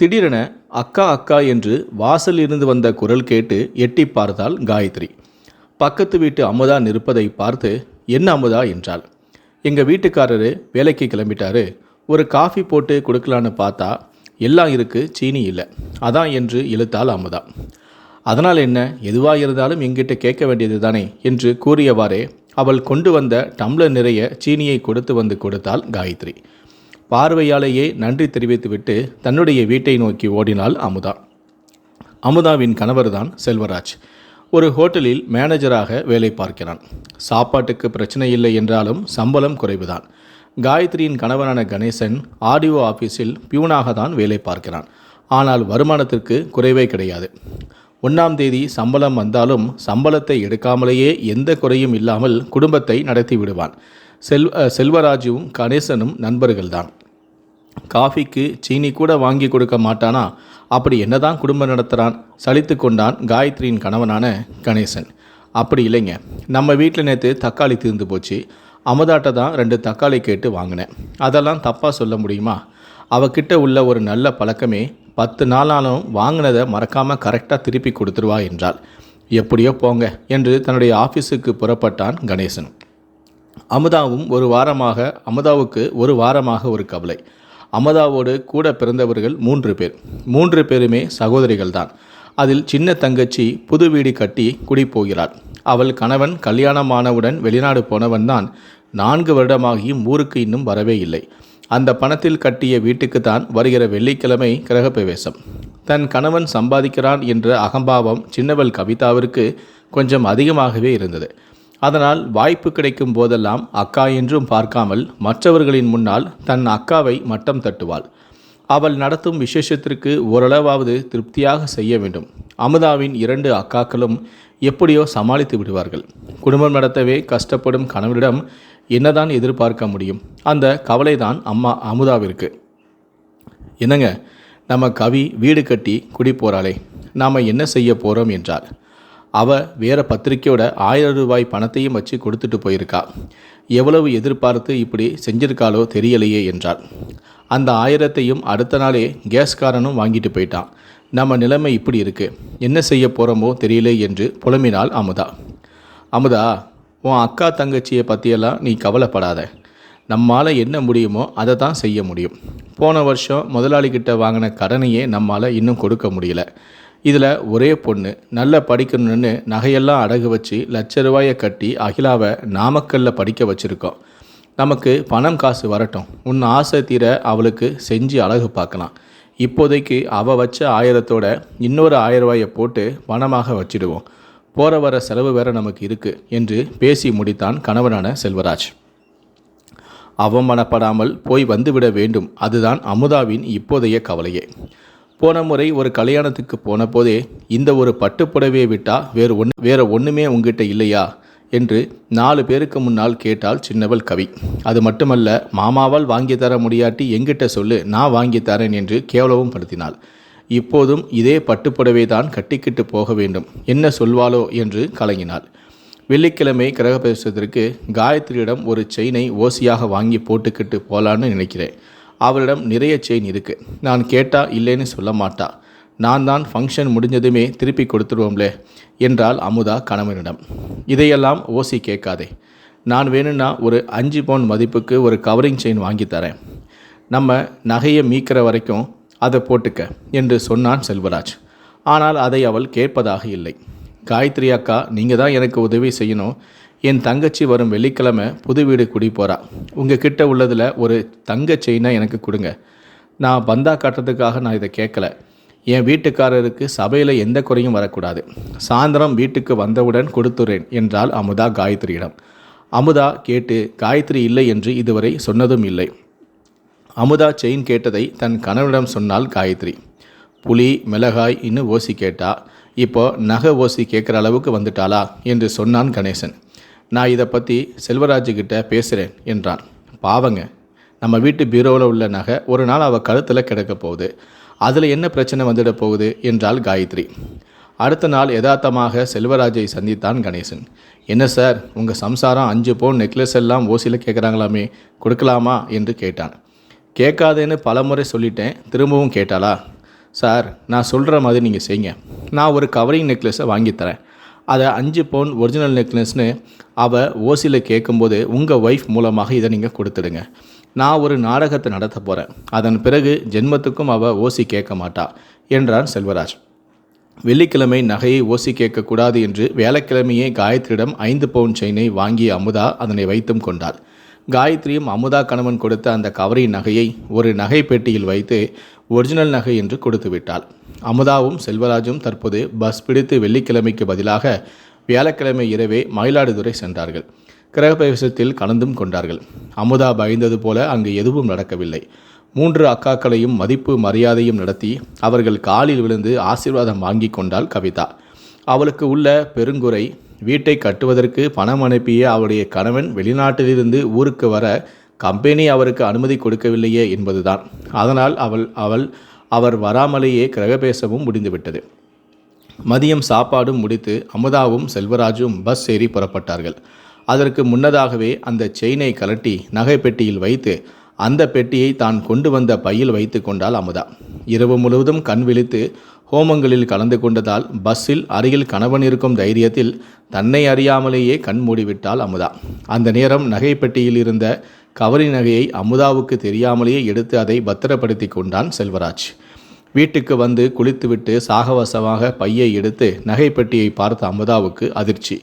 திடீரென அக்கா அக்கா என்று வாசல் இருந்து வந்த குரல் கேட்டு எட்டி பார்த்தாள் காயத்ரி. பக்கத்து வீட்டு அமுதா நிற்பதை பார்த்து என்ன அமுதா? என்றாள். எங்கள் வீட்டுக்காரரு வேலைக்கு கிளம்பிட்டாரு. ஒரு காஃபி போட்டு கொடுக்கலான்னு பார்த்தா எல்லாம் இருக்குது சீனி இல்லை. அதான் என்று இழுத்தாள் அமுதா. அதனால் என்ன? எதுவாக இருந்தாலும் எங்கிட்ட கேட்க வேண்டியது தானே? என்று கூறியவாறே அவள் கொண்டு வந்த டம்ளர் நிறைய சீனியை கொடுத்து வந்து கொடுத்தாள் காயத்ரி. பார்வையாலேயே நன்றி தெரிவித்துவிட்டு தன்னுடைய வீட்டை நோக்கி ஓடினாள் அமுதா. அமுதாவின் கணவர்தான் செல்வராஜ். ஒரு ஹோட்டலில் மேனேஜராக வேலை பார்க்கிறான். சாப்பாட்டுக்கு பிரச்சனை இல்லை என்றாலும் சம்பளம் குறைவுதான். காயத்ரியின் கணவனான கணேசன் ஆடியோ ஆஃபீஸில் பியூனாக தான் வேலை பார்க்கிறான். ஆனால் வருமானத்திற்கு குறைவே கிடையாது. ஒன்றாம் தேதி சம்பளம் வந்தாலும் சம்பளத்தை எடுக்காமலேயே எந்த குறையும் இல்லாமல் குடும்பத்தை நடத்தி விடுவான். செல் செல்வராஜுவும் செல்வராஜும் கணேசனும் நண்பர்கள்தான். காஃபிக்கு சீனி கூட வாங்கி கொடுக்க மாட்டானா? அப்படி என்னதான் குடும்பம் நடத்துகிறான் சலித்து கொண்டான் காயத்ரியின் கணவனான கணேசன். அப்படி இல்லைங்க. நம்ம வீட்டில் நேற்று தக்காளி தீர்ந்து போச்சு. அமுதாட்ட தான் ரெண்டு தக்காளி கேட்டு வாங்கினேன். அதெல்லாம் தப்பாக சொல்ல முடியுமா? அவகிட்ட உள்ள ஒரு நல்ல பழக்கமே பத்து நாளாலும் வாங்கினதை மறக்காமல் கரெக்டாக திருப்பி கொடுத்துருவா என்றால் எப்படியோ போங்க என்று தன்னுடைய ஆஃபீஸுக்கு புறப்பட்டான் கணேசன். அமுதாவும் ஒரு வாரமாக அமுதாவுக்கு ஒரு வாரமாக ஒரு கவலை. அமுதாவோடு கூட பிறந்தவர்கள் மூன்று பேர். மூன்று பேருமே சகோதரிகள் தான் அதில் சின்ன தங்கச்சி புது வீடு கட்டி குடிப்போகிறாள் அவள் கணவன் கல்யாணமானவுடன் வெளிநாடு போனவன் தான் நான்கு வருடமாகியும் ஊருக்கு இன்னும் வரவே இல்லை. அந்த பணத்தில் கட்டிய வீட்டுக்கு தான் வருகிற வெள்ளிக்கிழமை கிரகப்பிரவேசம். தன் கணவன் சம்பாதிக்கிறான் என்ற அகம்பாவம் சின்னவள் கவிதாவிற்கு கொஞ்சம் அதிகமாகவே இருந்தது. அதனால் வாய்ப்பு கிடைக்கும் போதெல்லாம் அக்கா என்றும் பார்க்காமல் மற்றவர்களின் முன்னால் தன் அக்காவை மட்டம் தட்டுவாள். அவள் நடத்தும் விசேஷத்திற்கு ஓரளவாவது திருப்தியாக செய்ய வேண்டும். அமுதாவின் இரண்டு அக்காக்களும் எப்படியோ சமாளித்து விடுவார்கள். குடும்பம் நடத்தவே கஷ்டப்படும் கணவரிடம் என்னதான் எதிர்பார்க்க முடியும்? அந்த கவலைதான் அம்மா அமுதாவிற்கு. என்னங்க நம்ம கவி வீடு கட்டி குடி போகிறாளே நாம் என்ன செய்ய போகிறோம் என்றார் அவள் வேற பத்திரிக்கையோட ஆயிரம் ரூபாய் பணத்தையும் வச்சு கொடுத்துட்டு போயிருக்கா. எவ்வளவு எதிர்பார்த்து இப்படி செஞ்சிருக்காளோ தெரியலையே என்றார் அந்த ஆயிரத்தையும் அடுத்த நாளே கேஸ்காரனும் வாங்கிட்டு போயிட்டான். நம்ம நிலைமை இப்படி இருக்கு. என்ன செய்ய போகிறோமோ தெரியலே என்று புலம்பினாள் அமுதா. அமுதா உன் அக்கா தங்கச்சியை பற்றியெல்லாம் நீ கவலைப்படாத. நம்மால் என்ன முடியுமோ அதை தான் செய்ய முடியும். போன வருஷம் முதலாளிகிட்ட வாங்கின கடனையே நம்மால் இன்னும் கொடுக்க முடியல. இதில் ஒரே பொண்ணு நல்லா படிக்கணும்னு நகையெல்லாம் அடகு வச்சு லட்ச ரூபாயை கட்டி அகிலாவை நாமக்கல்ல படிக்க வச்சுருக்கோம். நமக்கு பணம் காசு வரட்டும். உன் ஆசை தீர அவளுக்கு செஞ்சு அழகு பார்க்கலாம். இப்போதைக்கு அவள் வச்ச ஆயிரத்தோட இன்னொரு ஆயிரம் ரூபாயை போட்டு பணமாக வச்சிடுவோம். போகிற வர செலவு வேற நமக்கு இருக்குது என்று பேசி முடித்தான் கணவனான செல்வராஜ். அவமானப்படாமல் போய் வந்துவிட வேண்டும். அதுதான் அமுதாவின் இப்போதைய கவலையே. போன முறை ஒரு கல்யாணத்துக்கு போன போதே இந்த ஒரு பட்டுப்புடவையை விட்டா வேறு ஒன்று வேற ஒன்றுமே உங்ககிட்ட இல்லையா? என்று நாலு பேருக்கு முன்னால் கேட்டாள் சின்னவள் கவி. அது மட்டுமல்ல மாமாவால் வாங்கி தர முடியாட்டி எங்கிட்ட சொல்லு நான் வாங்கி தரேன் என்று கேவலவும் படுத்தினாள். இப்போதும் இதே பட்டுப்புடவை தான் கட்டிக்கிட்டு போக வேண்டும். என்ன சொல்வாளோ என்று கலங்கினாள். வெள்ளிக்கிழமை கிரகப்பிரவேசத்திற்கு காயத்ரியிடம் ஒரு செயினை ஓசியாக வாங்கி போட்டுக்கிட்டு போலான்னு நினைக்கிறேன். அவளிடம் நிறைய செயின் இருக்கு. நான் கேட்டா இல்லைன்னு சொல்ல மாட்டா. நான் தான் ஃபங்க்ஷன் முடிஞ்சதுமே திருப்பி கொடுத்துருவோம்லே என்றாள் அமுதா கணவனிடம். இதையெல்லாம் ஓசி கேட்காதே. நான் வேணும்னா ஒரு அஞ்சு பவுன் மதிப்புக்கு ஒரு கவரிங் செயின் வாங்கி தரேன். நம்ம நகையை மீக்கிற வரைக்கும் அதை போட்டுக்க என்று சொன்னான் செல்வராஜ். ஆனால் அதை அவள் கேட்பதாக இல்லை. காயத்ரி அக்கா நீங்கள் தான் எனக்கு உதவி செய்யணும். என் தங்கச்சி வரும் வெள்ளிக்கிழமை புது வீடு குடி போகிறா உங்கள் கிட்ட உள்ளதில் ஒரு தங்க செயினை எனக்கு கொடுங்க. நான் பந்தா காட்டுறதுக்காக நான் இதை கேட்கல. என் வீட்டுக்காரருக்கு சபையில் எந்த குறையும் வரக்கூடாது. சாயந்தரம் வீட்டுக்கு வந்தவுடன் கொடுத்துறேன் என்றால் அமுதா காயத்ரியிடம். அமுதா கேட்டு காயத்ரி இல்லை என்று இதுவரை சொன்னதும் இல்லை. அமுதா செயின் கேட்டதை தன் கணவனிடம் சொன்னால் காயத்ரி. புலி மிளகாய் இன்னும் ஓசி கேட்டா. இப்போ நகை ஓசி கேட்குற அளவுக்கு வந்துட்டாளா? என்று சொன்னான் கணேசன். நான் இதை பற்றி செல்வராஜுக்கிட்ட பேசுகிறேன் என்றான். பாவங்க நம்ம வீட்டு பீரோவில் உள்ள நகை ஒரு நாள் அவள் கழுத்தில் கிடக்க போகுது. அதில் என்ன பிரச்சனை வந்துட போகுது என்றாள் காயத்ரி. அடுத்த நாள் யதார்த்தமாக செல்வராஜை சந்தித்தான் கணேசன். என்ன சார் உங்கள் சம்சாரம் அஞ்சு பவுன் நெக்லஸ் எல்லாம் ஓசியில் கேட்குறாங்களாமே கொடுக்கலாமா? என்று கேட்டான். கேட்காதேன்னு பலமுறை சொல்லிட்டேன் திரும்பவும் கேட்டாளா? சார் நான் சொல்கிற மாதிரி நீங்கள் செய்யுங்க நான் ஒரு கவரிங் நெக்லஸை வாங்கித்தரேன் அதை அஞ்சு பவுன் ஒரிஜினல் நெக்லஸ்னு அவள் ஓசியில் கேட்கும்போது உங்கள் ஒய்ஃப் மூலமாக இதை நீங்கள் கொடுத்துடுங்க. நான் ஒரு நாடகத்தை நடத்த போகிறேன் அதன் பிறகு ஜென்மத்துக்கும் அவள் ஓசி கேட்க மாட்டா என்றான் செல்வராஜ். வெள்ளிக்கிழமை நகையை ஓசி கேட்கக்கூடாது என்று வேலைக்கிழமையே காயத்ரிடம் ஐந்து பவுன் செயினை வாங்கிய அமுதா அதனை வைத்தும் கொண்டாள். காயத்ரியும் அமுதா கணவன் கொடுத்த அந்த கவரி நகையை ஒரு நகை பெட்டியில் வைத்து ஒரிஜினல் நகை என்று கொடுத்து விட்டாள் அமுதாவும் செல்வராஜும் தற்போது பஸ் பிடித்து வெள்ளிக்கிழமைக்கு பதிலாக வியாழக்கிழமை இரவே மயிலாடுதுறை சென்றார்கள். கிரகப்பிரவேசத்தில் கலந்தும் கொண்டார்கள். அமுதா பயந்தது போல அங்கு எதுவும் நடக்கவில்லை. மூன்று அக்காக்களையும் மதிப்பு மரியாதையும் நடத்தி அவர்கள் காலில் விழுந்து ஆசீர்வாதம் வாங்கி கொண்டாள் கவிதா. அவளுக்கு உள்ள பெருங்குறை வீட்டை கட்டுவதற்கு பணம் அனுப்பிய அவருடைய கணவன் வெளிநாட்டிலிருந்து ஊருக்கு வர கம்பெனி அவருக்கு அனுமதி கொடுக்கவில்லையே என்பதுதான். அதனால் அவள் அவள் அவர் வராமலேயே கிரகபேசமும் முடிந்துவிட்டது. மதியம் சாப்பாடும் முடித்து அமுதாவும் செல்வராஜும் பஸ் ஏறி புறப்பட்டார்கள். அதற்கு முன்னதாகவே அந்த செயினை கலட்டி நகை பெட்டியில் வைத்து அந்த பெட்டியை தான் கொண்டு வந்த பையில் வைத்து கொண்டாள் அமுதா. இரவு முழுவதும் கண் விழித்து ஹோமங்களில் கலந்து கொண்டதால் பஸ்ஸில் அருகில் கணவன் இருக்கும் தைரியத்தில் தன்னை அறியாமலேயே கண் மூடிவிட்டாள் அமுதா. அந்த நேரம் நகைப்பெட்டியில் இருந்த கவரி நகையை அமுதாவுக்கு தெரியாமலேயே எடுத்து அதை பத்திரப்படுத்தி கொண்டான் செல்வராஜ். வீட்டுக்கு வந்து குளித்துவிட்டு சாகவசமாக பையை எடுத்து நகைப்பெட்டியை பார்த்த அமுதாவுக்கு அதிர்ச்சி.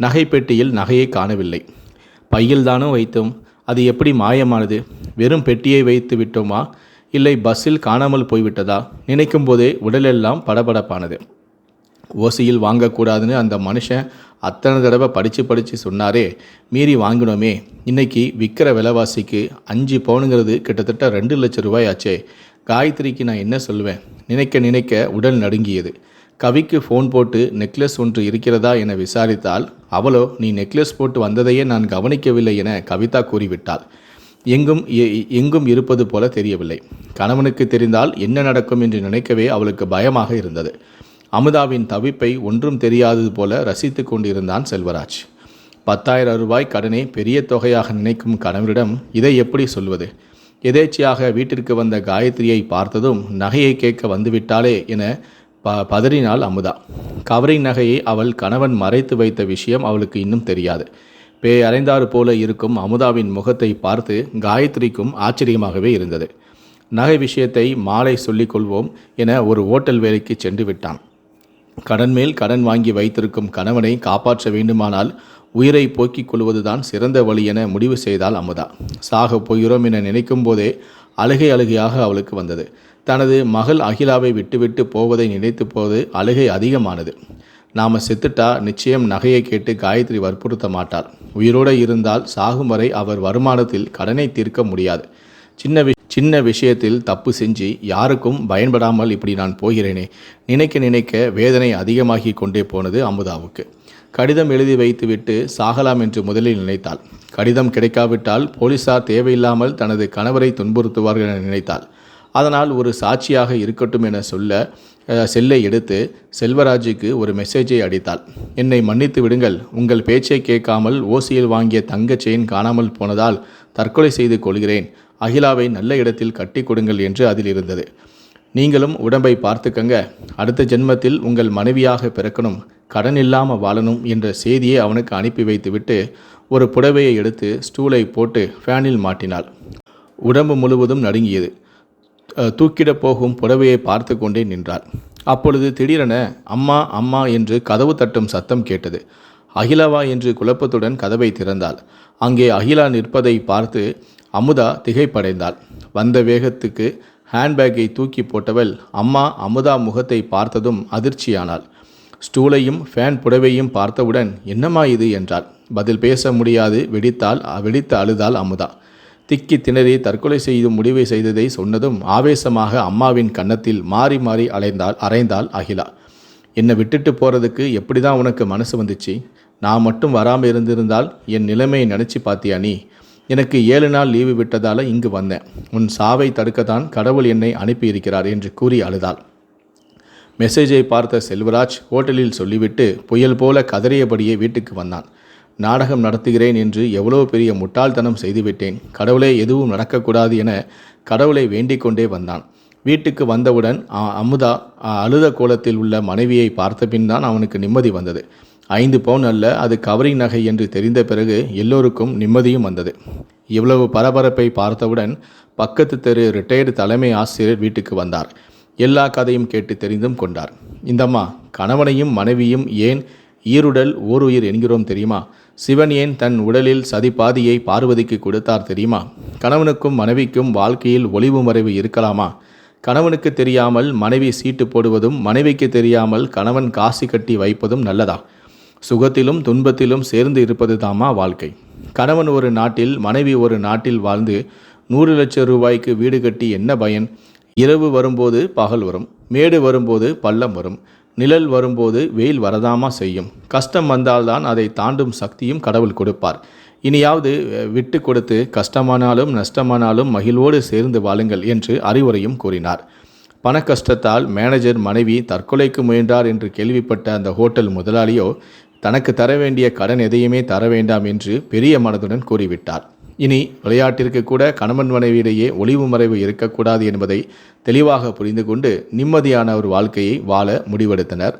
நகைப்பெட்டியில் நகையை காணவில்லை. பையில்தானோ வைத்தோம். அது எப்படி மாயமானது? வெறும் பெட்டியை வைத்து விட்டோமா? இல்லை பஸ்ஸில் காணாமல் போய்விட்டதா? நினைக்கும் போதே உடலெல்லாம் படபடப்பானது. ஓசியில் வாங்கக்கூடாதுன்னு அந்த மனுஷன் அத்தனை தடவை படித்து படித்து சொன்னாரே மீறி வாங்கினோமே இன்னைக்கு விற்கிற விலைவாசிக்கு அஞ்சு பவுனுங்கிறது கிட்டத்தட்ட ரெண்டு லட்சம் ரூபாய் ஆச்சே காயத்ரிக்கு நான் என்ன சொல்லுவேன்? நினைக்க நினைக்க உடல் நடுங்கியது. கவிக்கு ஃபோன் போட்டு நெக்லஸ் ஒன்று இருக்கிறதா என விசாரித்தால் அவளோ நீ நெக்லஸ் போட்டு வந்ததையே நான் கவனிக்கவில்லை என கவிதா கூறிவிட்டாள். எங்கும் எ- எங்கும் இருப்பது போல தெரியவில்லை. கணவனுக்கு தெரிந்தால் என்ன நடக்கும் என்று நினைக்கவே அவளுக்கு பயமாக இருந்தது. அமுதாவின் தவிப்பை ஒன்றும் தெரியாதது போல ரசித்து கொண்டிருந்தான் செல்வராஜ். பத்தாயிரம் ரூபாய் கடனை பெரிய தொகையாக நினைக்கும் கணவரிடம் இதை எப்படி சொல்வது? எதேச்சையாக வீட்டிற்கு வந்த காயத்ரியை பார்த்ததும் நகையை கேட்க வந்துவிட்டாளே என ப பதறினாள் அமுதா. கவரிங் நகையை அவள் கணவன் மறைத்து வைத்த விஷயம் அவளுக்கு இன்னும் தெரியாது. பேய் அறைந்தாறு போல இருக்கும் அமுதாவின் முகத்தை பார்த்து காயத்ரிக்கும் ஆச்சரியமாகவே இருந்தது. நகை விஷயத்தை மாலை சொல்லிக் கொள்வோம் என ஒரு ஓட்டல் வேலைக்கு சென்று விட்டான். கடன் மேல் கடன் வாங்கி வைத்திருக்கும் கணவனை காப்பாற்ற வேண்டுமானால் உயிரை போக்கிக் கொள்வதுதான் சிறந்த வழி என முடிவு செய்தாள் அமுதா. சாக போகிறோம் என நினைக்கும் போதே அழுகை அழுகையாக அவளுக்கு வந்தது. தனது மகள் அகிலாவை விட்டுவிட்டு போவதை நினைத்த போது அழுகை அதிகமானது. நாம செத்துட்டா நிச்சயம் நகையை கேட்டு காயத்ரி வற்புறுத்த மாட்டார் உயிரோடு இருந்தால் சாகும் வரை அவர் வருமானத்தில் கடனை தீர்க்க முடியாது. சின்ன வி சின்ன விஷயத்தில் தப்பு செஞ்சு யாருக்கும் பயன்படாமல் இப்படி நான் போகிறேனே. நினைக்க நினைக்க வேதனை அதிகமாகி கொண்டே போனது அமுதாவுக்கு. கடிதம் எழுதி வைத்துவிட்டு சாகலாம் என்று முதலில் நினைத்தாள். கடிதம் கிடைக்காவிட்டால் போலீசார் தேவையில்லாமல் தனது கணவரை துன்புறுத்துவார்கள் என நினைத்தாள். அதனால் ஒரு சாட்சியாக இருக்கட்டும் என சொல்ல செல்லை எடுத்து செல்வராஜுக்கு ஒரு மெசேஜை அடித்தாள். என்னை மன்னித்து விடுங்கள். உங்கள் பேச்சை கேட்காமல் ஓசியில் வாங்கிய தங்கச் செயின் காணாமல் போனதால் தற்கொலை செய்து கொள்கிறேன். அகிலாவை நல்ல இடத்தில் கட்டி கொடுங்கள் என்று அதில் இருந்தது. நீங்களும் உடம்பை பார்த்துக்கங்க. அடுத்த ஜென்மத்தில் உங்கள் மனைவியாக பிறக்கணும். கடன் இல்லாமல் வாழணும் என்ற செய்தியை அவனுக்கு அனுப்பி வைத்துவிட்டு ஒரு புடவையை எடுத்து ஸ்டூலை போட்டு ஃபேனில் மாட்டினாள். உடம்பு முழுவதும் நடுங்கியது. தூக்கிடப் போகும் புடவையை பார்த்து கொண்டே நின்றாள். அப்பொழுது திடீரென அம்மா அம்மா என்று கதவு தட்டும் சத்தம் கேட்டது. அகிலாவா என்று குழப்பத்துடன் கதவை திறந்தாள். அங்கே அகிலா நிற்பதை பார்த்து அமுதா திகைப்படைந்தாள். வந்த வேகத்துக்கு ஹேண்ட்பேக்கை தூக்கி போட்டவள் அம்மா அமுதா முகத்தை பார்த்ததும் அதிர்ச்சியானாள். ஸ்டூலையும் ஃபேன் புடவையும் பார்த்தவுடன் என்னம்மா இது? என்றாள். பதில் பேச முடியாது. வெடித்தால் வெடித்து அழுதாள் அமுதா. திக்கி திணறி தற்கொலை செய்யும் முடிவை செய்ததை சொன்னதும் ஆவேசமாக அம்மாவின் கன்னத்தில் மாறி மாறி அலைந்தாள் அரைந்தாள் அகிலா. என்னை விட்டுட்டு போகிறதுக்கு எப்படி தான் உனக்கு மனசு வந்துச்சு? நான் மட்டும் வராமல் இருந்திருந்தால் என் நிலைமையை நினச்சி பார்த்தியா நீ? எனக்கு ஏழு நாள் லீவு விட்டதால் இங்கு வந்தேன். உன் சாவை தடுக்கத்தான் கடவுள் என்னை அனுப்பியிருக்கிறார் என்று கூறி அழுதாள். மெசேஜை பார்த்த செல்வராஜ் ஹோட்டலில் சொல்லிவிட்டு புயல் போல கதறியபடியே வீட்டுக்கு வந்தான். நாடகம் நடத்துகிறேன் என்று எவ்வளோ பெரிய முட்டாள்தனம் செய்துவிட்டேன். கடவுளே எதுவும் நடக்கக்கூடாது என கடவுளை வேண்டிக் கொண்டே வந்தான். வீட்டுக்கு வந்தவுடன் அ- அமுதா அ, அழுத கோலத்தில் உள்ள மனைவியை பார்த்த பின் தான் அவனுக்கு நிம்மதி வந்தது. ஐந்து பவுன் அல்ல அது கவரிங் நகை என்று தெரிந்த பிறகு எல்லோருக்கும் நிம்மதியும் வந்தது. இவ்வளவு பரபரப்பை பார்த்தவுடன் பக்கத்து தெரு ரிட்டையர்டு தலைமை ஆசிரியர் வீட்டுக்கு வந்தார். எல்லா கதையும் கேட்டு தெரிந்தும் கொண்டார். இந்தம்மா கணவனையும் மனைவியும் ஏன் ஈருடல் ஓருயிர் என்கிறோம் தெரியுமா? சிவன் ஏன் தன் உடலில் சதிப்பாதியை பார்வதிக்கு கொடுத்தார் தெரியுமா? கணவனுக்கும் மனைவிக்கும் வாழ்க்கையில் ஒளிவு மறைவு இருக்கலாமா? கணவனுக்கு தெரியாமல் மனைவி சீட்டு போடுவதும் மனைவிக்கு தெரியாமல் கணவன் காசி கட்டி வைப்பதும் நல்லதா? சுகத்திலும் துன்பத்திலும் சேர்ந்து இருப்பது தாமா வாழ்க்கை. கணவன் ஒரு நாட்டில் மனைவி ஒரு நாட்டில் வாழ்ந்து நூறு லட்சம் ரூபாய்க்கு வீடு கட்டி என்ன பயன்? இரவு வரும்போது பகல் வரும் மேடு வரும்போது பள்ளம் வரும். நிழல் வரும்போது வெயில் வரதாமா செய்யும். கஷ்டம் வந்தால்தான் அதை தாண்டும் சக்தியும் கடவுள் கொடுப்பார். இனியாவது விட்டு கொடுத்து கஷ்டமானாலும் நஷ்டமானாலும் மகிழ்வோடு சேர்ந்து வாழுங்கள் என்று அறிவுரையும் கூறினார். பண கஷ்டத்தால் மேனேஜர் மனைவி தற்கொலைக்கு முயன்றார் என்று கேள்விப்பட்ட அந்த ஹோட்டல் முதலாளியோ தனக்கு தர வேண்டிய கடன் எதையுமே தர வேண்டாம் என்று பெரிய மனதுடன் கூறிவிட்டார். இனி விளையாட்டிற்கு கூட கணவன் மனைவியிடையே ஒளிவு மறைவு இருக்கக்கூடாது என்பதை தெளிவாக புரிந்து கொண்டு நிம்மதியான ஒரு வாழ்க்கையை வாழ முடிவெடுத்தனர்.